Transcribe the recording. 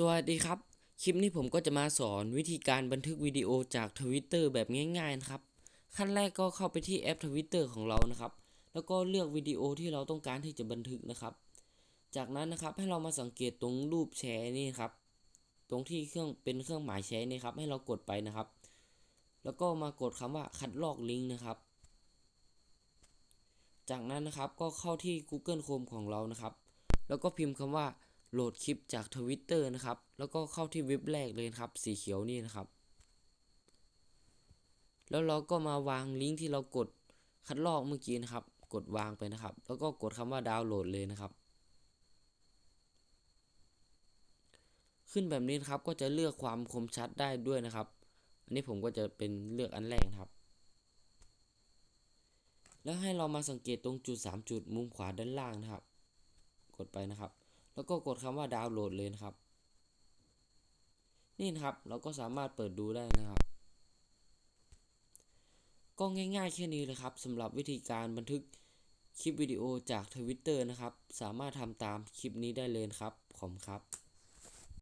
สวัสดีครับ คลิปนี้ผมก็จะมาสอนวิธีการบันทึกวิดีโอจากทวิตเตอร์แบบง่ายๆนะครับ ขั้นแรกก็เข้าไปที่แอปทวิตเตอร์ของเรานะครับ แล้วก็เลือกวิดีโอที่เราต้องการที่จะบันทึกนะครับ จากนั้นนะครับให้เรามาสังเกตตรงรูปแชร์นี่ครับ ตรงที่เครื่องเป็นเครื่องหมายแชร์นี่ครับ ให้เรากดไปนะครับ แล้วก็มากดคำว่าคัดลอกลิงก์นะครับ จากนั้นนะครับก็เข้าที่ Google Chrome ของเรานะครับ แล้วก็พิมพ์คำว่า โหลดคลิปจากทวิตเตอร์นะครับ แล้วก็เข้าที่เว็บแรกเลยครับ สีเขียวนี่นะครับ แล้วเราก็มาวางลิงก์ที่เรากดคัดลอกเมื่อกี้นะครับ กดวางไปนะครับ แล้วก็กดคำว่าดาวน์โหลดเลยนะครับ ขึ้นแบบนี้นะครับ ก็จะเลือกความคมชัดได้ด้วยนะครับ อันนี้ผมก็จะเป็นเลือกอันแรกนะครับ แล้วให้เรามาสังเกตตรงจุด 3 จุดมุมขวาด้านล่างนะครับ กดไปนะครับ แล้วก็กดคำว่าดาวน์โหลดเลยนะครับ นี่นะครับ เราก็สามารถเปิดดูได้นะครับ ก็ง่ายๆแค่นี้เลยครับสำหรับวิธีการบันทึกคลิปวิดีโอจากทวิตเตอร์นะครับ สามารถทำตามคลิปนี้ได้เลยครับ ขอบคุณครับ